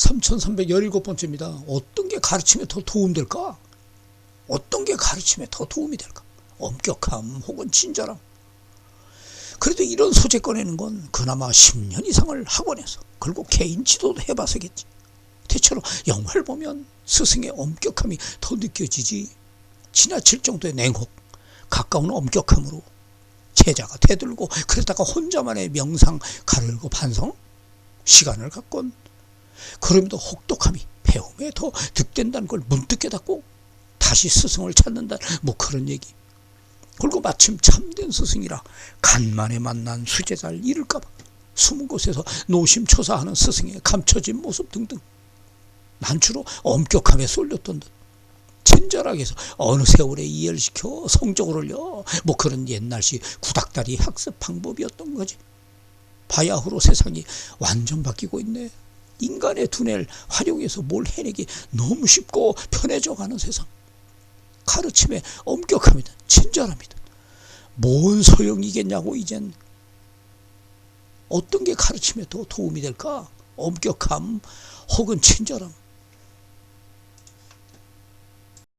3317번째입니다. 어떤 게 가르침에 더 도움될까? 어떤 게 가르침에 더 도움이 될까? 엄격함 혹은 친절함. 그래도 이런 소재 꺼내는 건 그나마 10년 이상을 학원에서 그리고 개인 지도도 해봐서겠지. 대체로 영화를 보면 스승의 엄격함이 더 느껴지지. 지나칠 정도의 냉혹, 가까운 엄격함으로 제자가 되들고 그러다가 혼자만의 명상 가르고 반성 시간을 갖곤 그럼에도 혹독함이 배움에 더 득된다는 걸 문득 깨닫고 다시 스승을 찾는다 뭐 그런 얘기. 그리고 마침 참된 스승이라 간만에 만난 수제자를 잃을까봐 숨은 곳에서 노심초사하는 스승의 감춰진 모습 등등 난 주로 엄격함에 쏠렸던 듯 친절하게 해서 어느 세월에 이해를 시켜 성적을 올려 뭐 그런 옛날식 구닥다리 학습 방법이었던 거지. 바야흐로 세상이 완전 바뀌고 있네 인간의 두뇌를 활용해서 뭘 해내기 너무 쉽고 편해져 가는 세상. 가르침에 엄격합니다. 친절합니다. 뭔 소용이겠냐고 이젠. 어떤 게 가르침에 더 도움이 될까? 엄격함 혹은 친절함